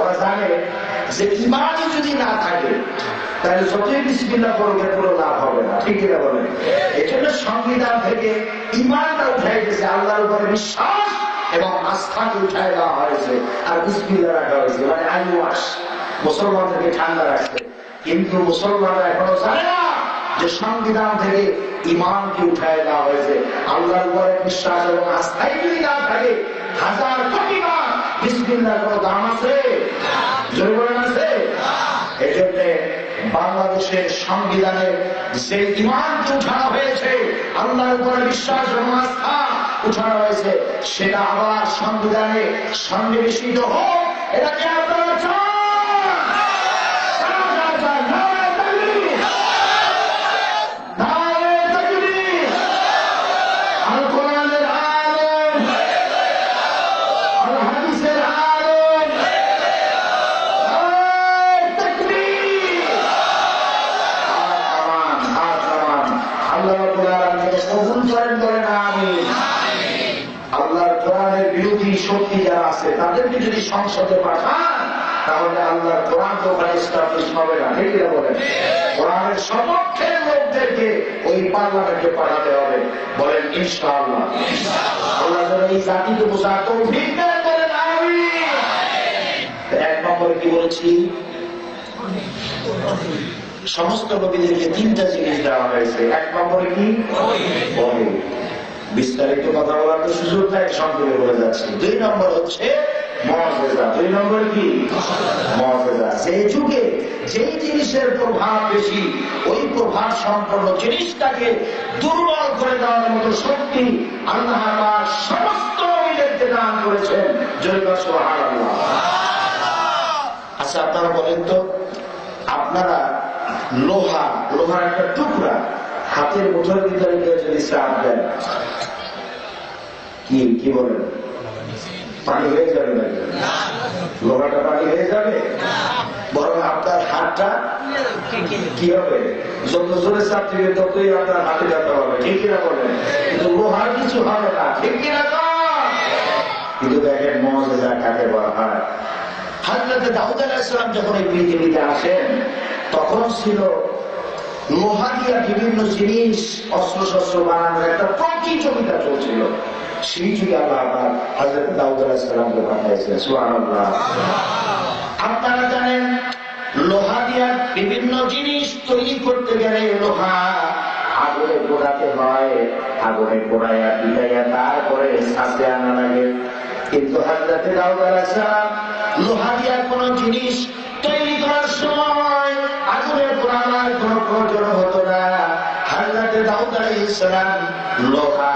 ওরা জানে যে যদি না থাকে, তাহলে যতই করবে লাভ হবে না। ঠিক কিনা বলেন? এই জন্য সংবিধান থেকে ইমানটা উঠাই গেছে আল্লাহর উপরে বিশ্বাস এবং আস্থাকে উঠাই দেওয়া হয়েছে, আর বিসমিল্লা রাখা হয়েছে। মানে মুসলমানদেরকে ঠান্ডা রাখছে। কিন্তু মুসলমানরা এখনও জানে না যে সংবিধান থেকে ইমানকে উঠায় দেওয়া হয়েছে। আল্লাহর উপরে বিশ্বাস এবং আস্থাই যদি না থাকে, হাজার কোটি বিসমিল্লার কোনো দাম আছে? আছে? এই বাংলাদেশের সংবিধানের যে ইমানকে উঠানো হয়েছে আল্লাহর উপরে বিশ্বাস এবং আস্থা উঠানো হয়েছে সেটা আবার সংবিধানে সন্নিবেশিত হোক এটাকে আপনারা চান চান, হবে না। বলেন? কোরআনের সপক্ষের লোকদেরকে ওই পার্লামেন্টে পাঠাতে হবে। বলেন, ইনশাআল্লাহ। আল্লাহ যেন এই জাতিকে তৌফিক দেন বলেন আমিন। এক নম্বরে কি বলেছি? সমস্ত নবীদেরকে তিনটা জিনিস দেওয়া হয়েছে। এক নম্বরে কি? বিস্তারিত কথা বলার তো সুযোগ নাই সংক্ষেপে বলে যাচ্ছি। দুই নম্বর হচ্ছে মর্যাদা দুই নম্বর কি? মর্যাদা সেই যুগে যেই জিনিসের প্রভাব বেশি ওই প্রভাব সম্পন্ন জিনিসটাকে দুর্বল করে দেওয়ার মতো শক্তি আল্লাহ সমস্ত নবীদেরকে দান করেছেন। জৈব সোহার আল্লাহ আচ্ছা আপনারা বলেন তো আপনারা লোহা লোহার একটা টুকরা হাতের মুঠোর ভিতরে যদি চাপ দেন কি কি বলেন? পানি হয়ে যাবে নাকি লোহাটা পানি হয়ে যাবে? বরং আপনার হাতটা কি হবে? যত জোরে চাপ ততই আপনার হাতে ব্যথা হবে। ঠিক কিনা বলেন? কিন্তু লোহার কিছু হবে না। ঠিক কিনা কিন্তু দেখেন মজা কাকে বলা হয়? হাজরতে দাউদ আলাহিসাম যখন এই পৃথিবীতে আসেন, তখন ছিল লোহা দিয়া বিভিন্ন জিনিস অস্ত্র শস্ত্র বানানোর একটা প্রতিযোগিতা চলছিল। সেই যুগে আল্লাহ আবার হাজরত দাউদ আলাহিসামকে পাঠাইছেন সুবহানাল্লাহ। আপনারা জানেন, লোহা দিয়া বিভিন্ন জিনিস তৈরি করতে গেলে লোহা আগুনে পোড়াতে হয়, আগুনে পোড়াইয়া পিটাইয়া তারপরে সাথে আনা লাগে। কিন্তু হাজরাতে দাউদ আলাইসালাম লোহা দিয়া কোন জিনিস তৈরি করার সময় আগুনে পোড়ানোর কোন প্রয়োজন হতো না। হাজরাতে দাউদ আলাইসালাম লোহা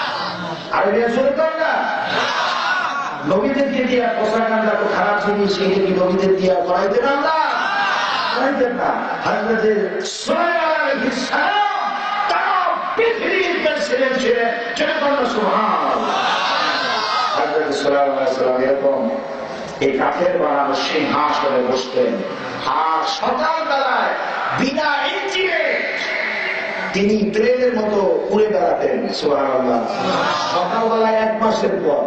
আরে বিয়ে শুরু কর না। নবীদেরকে দিয়ে খারাপ জিনিস? সেইটা নবীদের দিয়ে করাইতেন আল্লাহ করাইতেন না। হাজরতে সুলাইমান আলাইহিস সালাম তারা পৃথিবীর ছিলেন যেটা কন্যা সুবহানাল্লাহ। হাজরত সাল্লাম এরকম এই কাঠের বানানো সিংহাসনে বসতেন। আর সকালবেলায় বিনা ইঞ্জিনে তিনি ট্রেনের মতো উড়ে বেড়াতেন সকালবেলায় এক মাসের পর।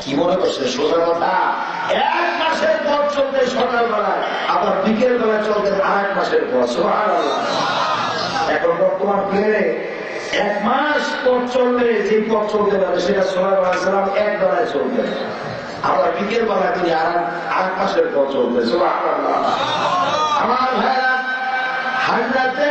কি মনে করছে সোজা কথা? এক মাসের পর চলতে সকালবেলায় আবার বিকেল বেলা চলতেন আর এক মাসের পর সুবহানাল্লাহ। এখন বর্তমান প্লেনে এক মাস পথ চললে যে পথ চলতে পারে সেটা সোহাগ সালাম এক বেলায় চলবে আবার বিকেল বেলায় তিনি আর আট মাসের পথ চলবে সুবহানাল্লাহ। আমার ভাইরা হাজরাতে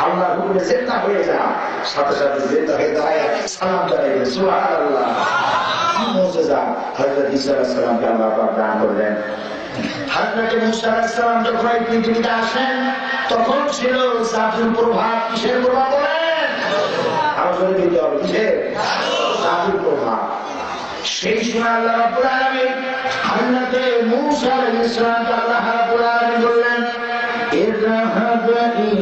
আল্লাহ হুকুমে জেন্দা হয়ে যা। সাথে সাথে জেন্দা হয়ে দাঁড়ায়, সালাম জানাইবে সুহান আল্লাহ পৌঁছে যান হজরত ইসা সালামকে আল্লাহ দান করলেন। হাজরাতে মুসা আলাইসালাম যখন এই পৃথিবীতে আসেন, তখন ছিল জাদুর প্রভাব কিসের প্রভাব বলেন? আলোচনা দিতে হবে, কিসের? জাদুর প্রভাব। সেই সময় আল্লাহ রাব্বুল আলামিন হাজরাতে মুসা আলাইহিস সালাম আল্লাহ রাব্বুল আলামিন বললেন ইরহাব ইলা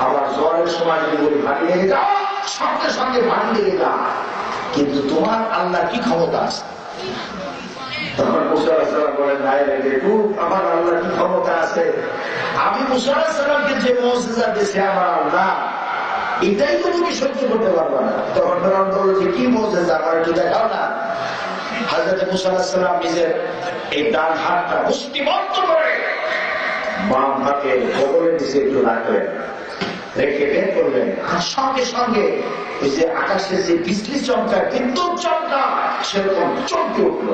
আবার জোয়ারের সময় যদি বলি ভারী লেগে যাও সঙ্গে সঙ্গে ভারী লেগে যা কিন্তু তোমার আল্লাহ কি ক্ষমতা আছে? আমার আল্লাহ কি ক্ষমতা আছে? আমি মুসা যে মসজিদা দিয়েছে, আমার আল্লাহ এটাই তো তুমি না। যে, কি আমার করে বাম হাতে নিচে একটু রাখলেন। রেখে বের করলেন। আর সঙ্গে সঙ্গে ওই যে আকাশে যে বিজলি চমকা বিদ্যুৎ চমকা সেরকম চমকে উঠল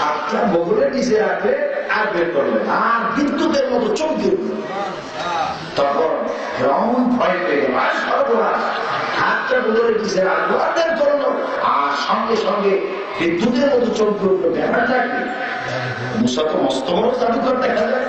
হাতটা আর বের আর বিদ্যুতের মতো তখন রং করল। আর সঙ্গে সঙ্গে বিদ্যুতের মতো ব্যাপারটা মস্ত বড় জাদুঘর দেখা যায়।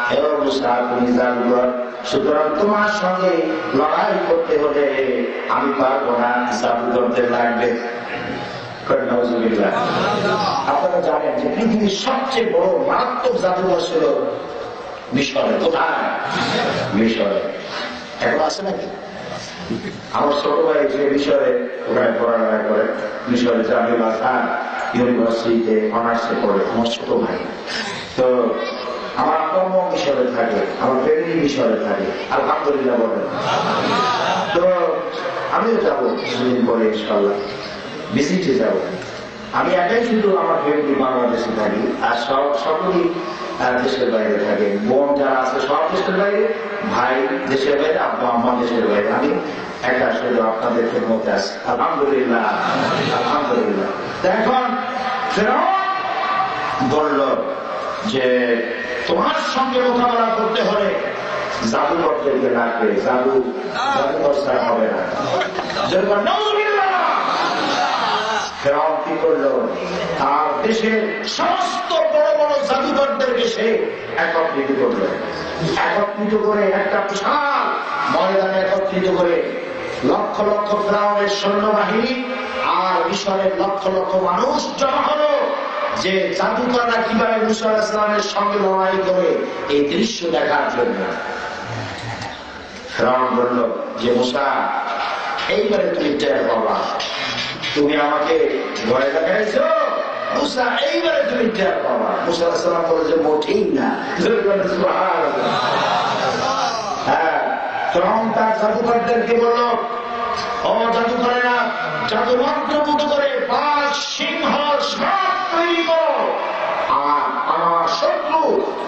সবচেয়ে বড় মারাত্মক জাদুঘর ছিল মিশরে। কোথায়? মিশরে। এখন আছে নাকি? আমার ছোট ভাই যে মিশরে ওখানে পড়ালেখা করে, মিশরে জামিল আজহার ইউনিভার্সিটিতে অনার্সে পড়ে, আমার ছোট ভাই। তো আমার কর্ম মিশরে থাকে, আমার ফ্যামিলি মিশরে থাকে। আলহামদুলিল্লাহ বলেন। তো আমিও যাব কিছুদিন পরে ইনশাল্লাহ ভিজিটে যাব। আমি একাই শুধু আমার ফ্যামিলি বাংলাদেশে থাকি, আর সব, সকলেই দেশের বাইরে থাকে। বোন যারা আছে, সব দেশের বাইরে, ভাই দেশের বাইরে, আব্বা, আম্মা দেশের বাইরে। আমি একা শুধু আপনাদের মধ্যে আছি। আলহামদুলিল্লাহ আলহামদুলিল্লাহ। এখন বলল যে তোমার সঙ্গে মোকাবেলা করতে হলে লাগবে জাদু হবে না। একত্রিত করে একটা বিশাল ময়দানে একত্রিত করে লক্ষ লক্ষ ফেরাউনের সৈন্যবাহিনী আর মিশরের লক্ষ লক্ষ মানুষ জমা হলো। যে জাদুকররা কীভাবে মুসা ইসলামের সঙ্গে লড়াই করে এই দৃশ্য দেখার জন্য। ফেরাউন বলল, যে মুসা, এইবারে তুমি টের পাবা। তুমি আমাকে ভয় দেখাইছ? এইবারে তুমি টের পাবা। মুসা ইসলাম বলে যে মোটেই না। হ্যাঁ মন্ত্রমুগ্ধ করে বাঘ সিংহ সাপ তৈরি করো আর আমার শত্রু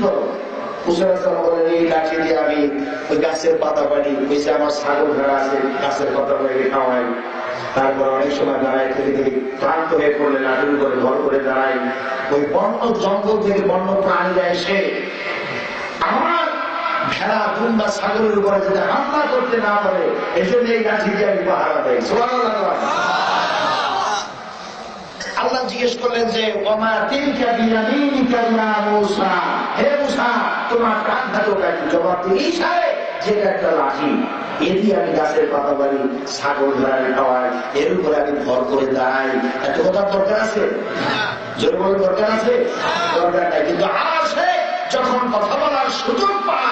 করো? আমি ওই গাছের পাতা ওই যে আমার ভেড়া আছে, গাছের পাতা খাওয়াই। তারপর অনেক সময় থেকে থেকে ক্লান্ত হয়ে পড়লে উপরে ভর করে দাঁড়াই। ওই বন্য জঙ্গল থেকে বন্য প্রাণীরা এসে আমার ভেড়া কিংবা ছাগলের উপরে যাতে হামলা করতে না পারে এই জন্য এই লাঠি দিয়ে আমি আল্লাহ জিজ্ঞেস করলেন যে খাওয়াই, এর উপরে আমি ভর করে আছে? জোর বলে দরকার আছে? কিন্তু আসে, যখন কথা বলার সুযোগ পায়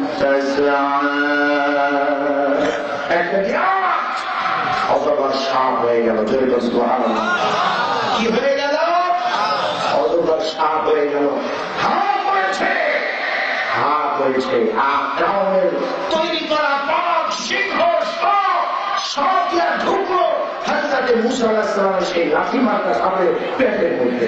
অজগর সাপ হয়ে গেল কি হয়ে গেল? অজগর সাপ হয়ে গেল। হা পড়েছে। হা পড়েছে। আর ফেরাউনের তৈরি করা বাঘ সিংহ সব ঢুকলো। হাজরাতে মুসা আলাইহিস সেই লাঠি মার্কা সাপের পেটের মধ্যে।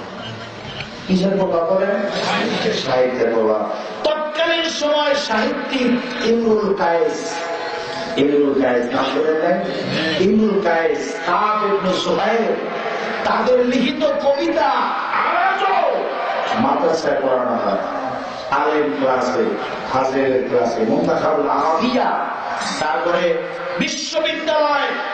কিসের প্রভাব বলেন সাহিত্যের প্রভাব। তৎকালীন সময় সাহিত্যিক ইমরুল কায়েস। ইমরুল কায়েস নাম দেন ইমরুল কায়েস কাব ইবনে সুহাইল তাদের লিখিত কবিতা মাদ্রাসায় পড়ানো হয়। আলেম ক্লাসে হাজের ক্লাসে মুন্তাখাবুল তারপরে বিশ্ববিদ্যালয়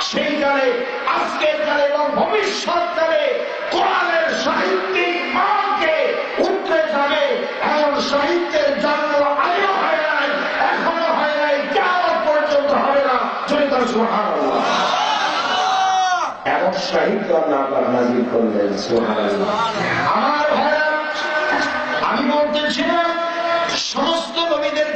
সেই কালে, আজকের কালে এবং ভবিষ্যৎ কালে কোরআনের সাহিত্যিক মানকে উঠতে যাবে এমন সাহিত্যের জন্ম আগেও হয় নাই, এখনও হয় নাই কেমন পর্যন্ত হবে না। যদি তার সুবহানাল্লাহ। এমন সাহিত্য আল্লাহ পাক নাজিল করলেন, সুবহানাল্লাহ। আমার ভাইরা, আমি বলতেছিলাম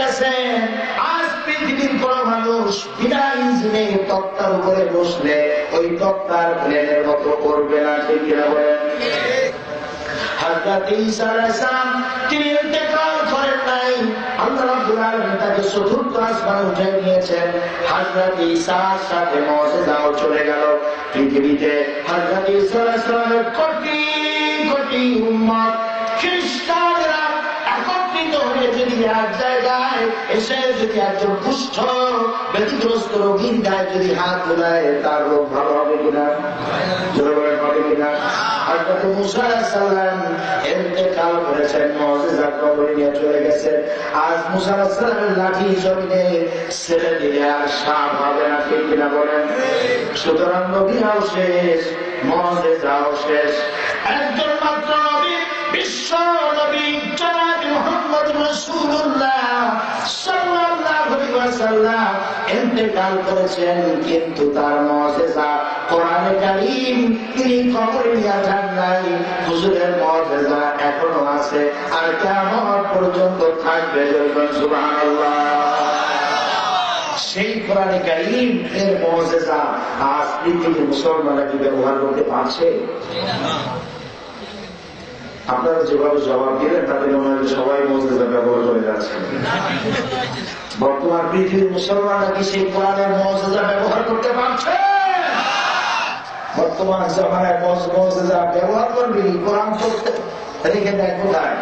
গেছেন। আজ পৃথিবীর কোন মানুষ বিনা ইঞ্জিনে তক্তার উপরে বসলে ওই তক্তার প্লেনের মতো করবে না, ঠিক চলে গেল। পৃথিবীতে হযরত ঈসা আলাইহিস সালামের কোটি কোটি উম্মত, খ্রিস্টানরা একত্রিত হয়ে যদি এক জায়গায় এসে যদি একজন কুষ্ঠ, ব্যতিগ্রস্ত রোগীর গায়ে যদি হাত বোলায়, তার রোগ ভালো হবে কিনা? হবে কিনা? হযরত মুসা আলাইহিস সালাম করেছেন, মুজিজা কবরে নিয়ে চলে গেছেন আজ মুসা আলাইহিস লাঠি জমিনে ছেড়ে দিলে আর সাপ হবে না, ঠিক কিনা বলেন? সুতরাং নবীরাও শেষ, মুজিজাও শেষ। একজন মাত্র নবী, বিশ্ব নবী, জনাব মুহাম্মদ রাসূলুল্লাহ ইন্তেকাল করেছেন, কিন্তু তার মুজিজা কোরআনে কারীম, তিনি কবরে নিয়ে যান নাই। হুজুরের মুজিজা এখনও আছে, আর কিয়ামত পর্যন্ত থাকবে সেই কোরআনে কারীম, এর মুজিজা আজ পৃথিবীর মুসলমানরা কি ব্যবহার করতে পারছে? আপনারা যেভাবে জবাব দিলেন, তাতে মনে হয় সবাই মসজিদে ব্যবহার করে যাচ্ছে। বর্তমান পৃথিবীর মুসলমানরা কি সেই কোরআনের মসজিদা ব্যবহার করতে পারছে? বর্তমান জমানায় মসজিদা ব্যবহার করবি কোরআন করতে রেখে দেয় কোথায়?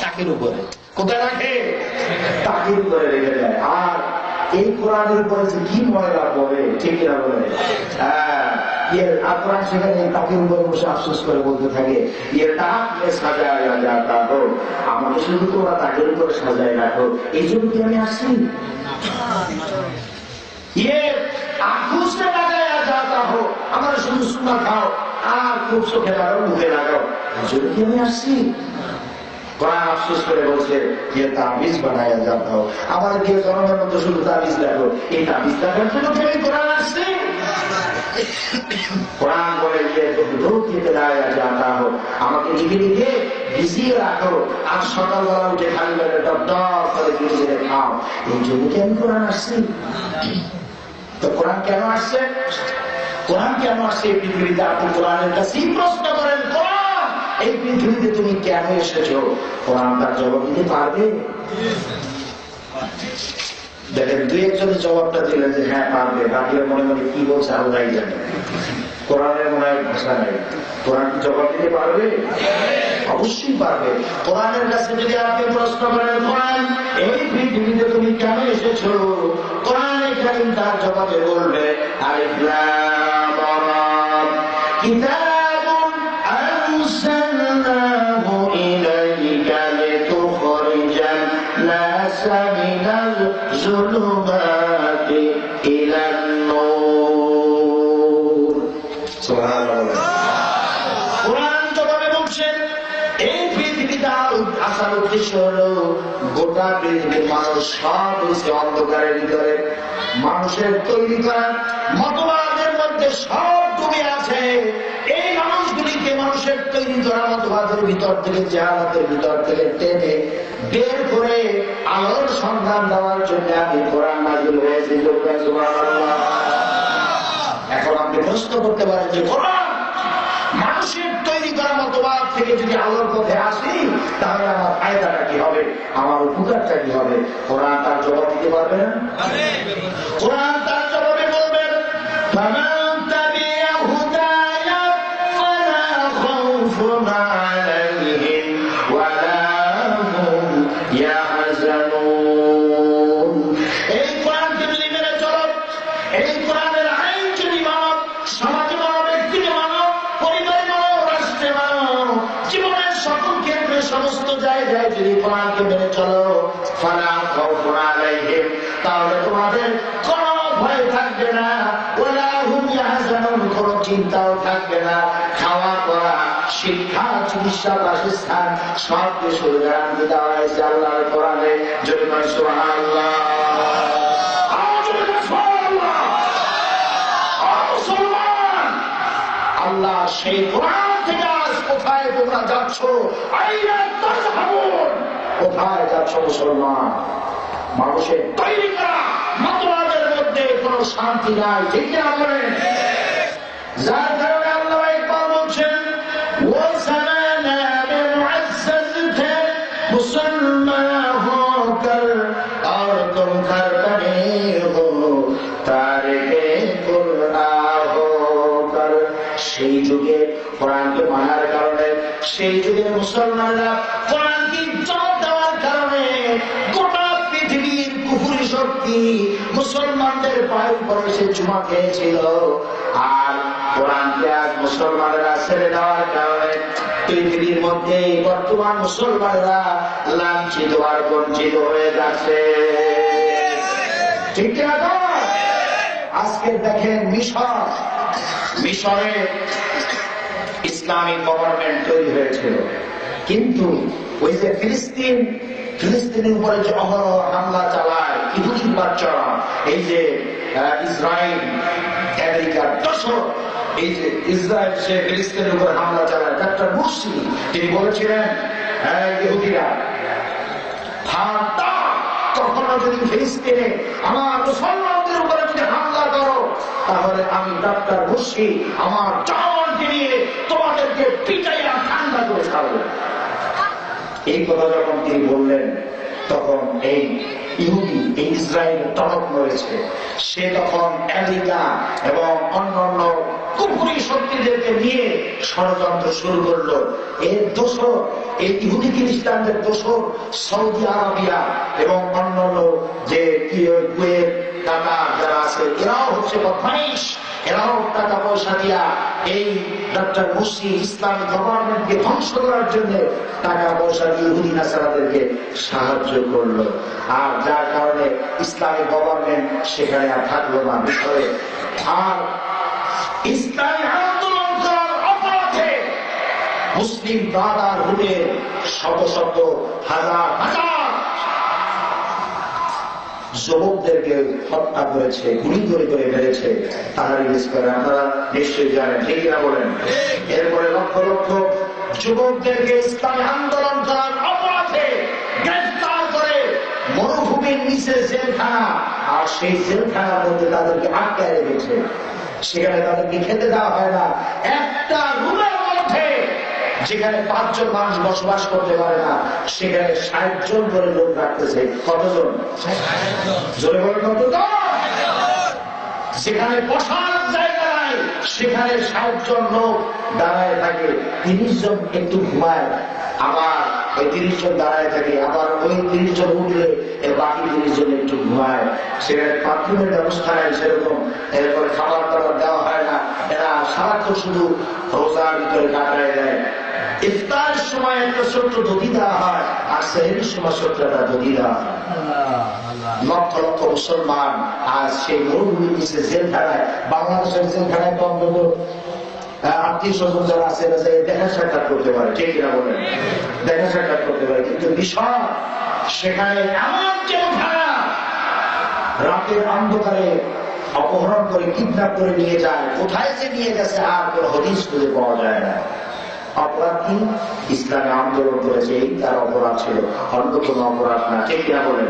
চাকির উপরে। কোথায় রাখে? চাকির উপরে রেখে দেয়। আর এই কোরআনের উপরে যে কি ময়লা করে ঠিক না বলে? হ্যাঁ, ইয়ে, করে ইয়ে আমার শুধু ইয়ে, খাও, আর খুব চোখে লাগাও মুখে লাগাও। যদি জন্য কি আমি আসছি? কোরআন আফসোস করে বলছে যে তাবিজ মতো শুধু তাবিজ এই তাবিজ জন্য কোরআন আসছে? কোরআন বলে যে আমাকে লিখে ভিজিয়ে রাখো। আর সকালবেলা উঠে খালি করে ধীরে খাও। এই জন্য কোরআন আসছি? তো কোরআন কেন আসছে? কোরআন কেন আসছে পৃথিবীতে? আপনি কোরআনের কাছেই প্রশ্ন করেন কোরআন এই পৃথিবীতে তুমি কেন এসেছ? কোরআন তার জবাব দিতে পারবে? দেখেন, দুই একজনের জবাবটা দিলেন যে হ্যাঁ পারবে। বাকিরা মনে মনে কি বলছে আল্লাহ জানে। কোরআনের মনে হয় ভাষা কোরআন জবাব দিতে পারবে? অবশ্যই পারবে। কোরআনের কাছে যদি আপনি প্রশ্ন করেন, কোরআন, এই পৃথিবীতে তুমি কেন এসেছ? কোরআন এখানে তার জবাবে বলবে অন্ধকারের ভিতরে মানুষের তৈরি করা মতবাদের মধ্যে সব ডুবে আছে। এই মানুষগুলিকে মানুষের তৈরি করা মতবাদের ভিতর থেকে জাহালাতের ভিতর থেকে টেনে বের করে আলোর সন্ধান দেওয়ার জন্য আমি কোরআন হয়েছি। এখন আপনি প্রশ্ন করতে পারেন যে কোরআন থেকে যদি আলোর পথে আসি তাহলে আমার ফায়দাটা কি হবে? আমার উপকারটা কি হবে? কোরআন তার জবাব দিতে পারবে না? কোরআন তার জবাবে বলবেন কোরআনকে মেনে চলো। তাহলে তোমাদের কোনো ভয় থাকবে না। ওয়ালা হুম ইয়াহজানুন, কোনো চিন্তাও থাকবে না। খাওয়া পড়া, শিক্ষা, চিকিৎসা, বাসস্থান, সব কিছু গ্যারান্টি দেওয়া হয়েছে আল্লাহর কোরআনে। যদি নয় সুবহানাল্লাহ। আল্লাহ সেই কোরআন থেকে আজ কোথায় তোমরা যাচ্ছ? আইনা তাজহাবুন। কোথায় যাচ্ছ মুসলমান? মানুষের তৈরি করা মতবাদের মধ্যে কোন শান্তি নাই, ঠিক না যার কারণে আল্লাহ একবার বলছেন সেই যুগে কোরআনকে মানার কারণে সেই যুগে মুসলমানরা শক্তি মুসলমানদের পায়ের উপরে এসে চুমা খেয়েছিল, আর কোরআনকে মুসলমানেরা ছেড়ে দেওয়ার কারণে পৃথিবীর মধ্যে বর্তমান মুসলমানেরা লাঞ্ছিত আর বঞ্চিত হয়ে যাচ্ছে? ঠিক আজকে দেখেন মিশর। মিশরে ইসলামিক গভর্নমেন্ট তৈরি হয়েছিল। কিন্তু ওই যে ফিলিস্তিন, ফিলিস্তিনের উপরে যে অহরহ হামলা চালায় ইহুদি বাচ্চারা এই যে ইসরায়েল, আমেরিকার দশক এই যে ইসরায়েল, সে ফিলিস্তিনের উপরে হামলা চালায়, ডাক্তার মুর্সি, তিনি বলেছিলেন হ্যাঁ ইহুদিরা কখনো যদি ফিলিস্তিনে আমার মুসলমানদের উপরে যদি হামলা করো, তাহলে আমি ডাক্তার বসি আমার জওয়ানকে নিয়ে তোমাদেরকে পিটাইয়া ঠান্ডা করে ছাড়বো। এই কথা যখন তিনি বললেন, তখন এই ইহুদি এই ইসরায়েল টনক রয়েছে। সে তখন আমেরিকা এবং অন্যান্য কুপুরি শক্তিদেরকে নিয়ে ষড়যন্ত্র শুরু করল। এর দোষর, এই ইহুদি খ্রিস্টানদের দোষর সৌদি আরবিয়া এবং অন্যান্য যে কুয়েত, কাতার যারা আছে, এরাও হচ্ছে বদমাইশ। এরাও টাকা পয়সা দিয়া এই ডক্টর মুসি ইসলামিক গভর্নমেন্টকে ধ্বংস করার জন্য টাকা পয়সা দিয়ে ইহুদি নাসারাদেরকে সাহায্য করল। আর যার কারণে ইসলামিক গভর্নমেন্ট সেখানে আর থাকল না বিষয়ে আর ইসলামী আন্দোলন করার অপরাধে মুসলিম দাদার হুটে শত শত হাজার হাজার যুবকদেরকে হত্যা করেছে গুলি করে করে মেরেছে, তারা রিলিজ করে। আপনারা নিশ্চয়ই জানেন, ঠিক না বলেন? এরপরে লক্ষ লক্ষ যুবকদেরকে ইসলামী আন্দোলন করার অপরাধে গ্রেফতার করে মরুভূমির নিচে জেলখানা। আর সেই জেলখানার মধ্যে তাদেরকে আটকায় রেখেছে। সেখানে তাদেরকে খেতে দেওয়া হয় না। একটা রুমের মধ্যে যেখানে পাঁচজন মানুষ বসবাস করতে পারে না, সেখানে ষাট জন করে লোক রাখতেছে। কতজন? জোরে বসার জায়গা নাই, সেখানে ষাট জন লোক দাঁড়ায় থাকে। তিরিশ জন একটু ঘুমায়। আবার ওই তিরিশ জন দাঁড়ায় থাকে, আবার ওই তিরিশ জন উঠলে বাকি তিরিশ জন একটু ঘুমায়। সেখানে বাথরুমের ব্যবস্থা নাই সেরকম। এরপরে খাবার দাবার দেওয়া হয়। এরা সারাক্ষণ শুধু রোজার ভিতরে কাটায় দেয়। ইফতারের সময় একটা ছোট্ট দধি দেওয়া হয় আর সেহেরির সময় ছোট্ট একটা দধি দেওয়া হয়। লক্ষ লক্ষ মুসলমান আজ সেই মরুভূমি নিচে জেল জেলখানায় বাংলাদেশের জেল জেলখানায় তো অন্তত আত্মীয় স্বজন যারা আছে এরা দেখা সাক্ষাৎ করতে পারে ঠিক বলেন? দেখা সাক্ষাৎ করতে পারে কিন্তু বিষয় সেখানে এমন জেলখানা রাতের অন্ধকারে অপহরণ করে, কিডন্যাপ করে নিয়ে যায়। কোথায় যে নিয়ে গেছে, আর কোন হদিস খুঁজে পাওয়া যায় না। অপরাধ ইসলামে আন্দোলন করেছে, এই তার অপরাধ ছিল। অন্য কোন অপরাধ না। ঠিক কিনা বলেন?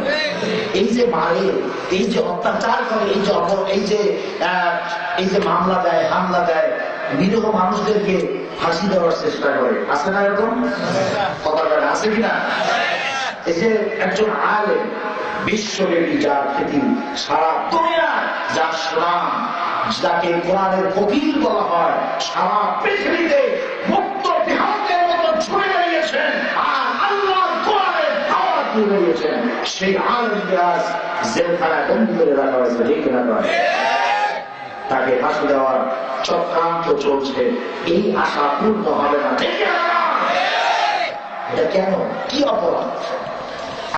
এই যে মারে এই যে অত্যাচার করে, এই যে এই যে এই যে মামলা দেয়, হামলা দেয়, নিরীহ মানুষদেরকে ফাঁসি দেওয়ার চেষ্টা করে। আছে না এরকম? কথা বলে, আছে কিনা এই যে একজন আলে বিশ্বব্যাপী যার খ্যাতি সারা যার সুনাম যাকে কোরআনের ফকির বলা হয়, সারা পৃথিবীতে মুক্ত বিহারের মতো ছুড়ে বেরিয়েছেন আর আল্লাহ কোরআনের দাওয়াত দিয়ে বেরিয়েছেন সেই আলমকে জেলখানায় বন্দি করে রাখা হয়েছে ঠিক না তাকে ফাঁসি দেওয়ার চক্রান্ত চলছে। এই আশা পূর্ণ হবে না। ঠিক না? এটা কেন? কি অপরাধ?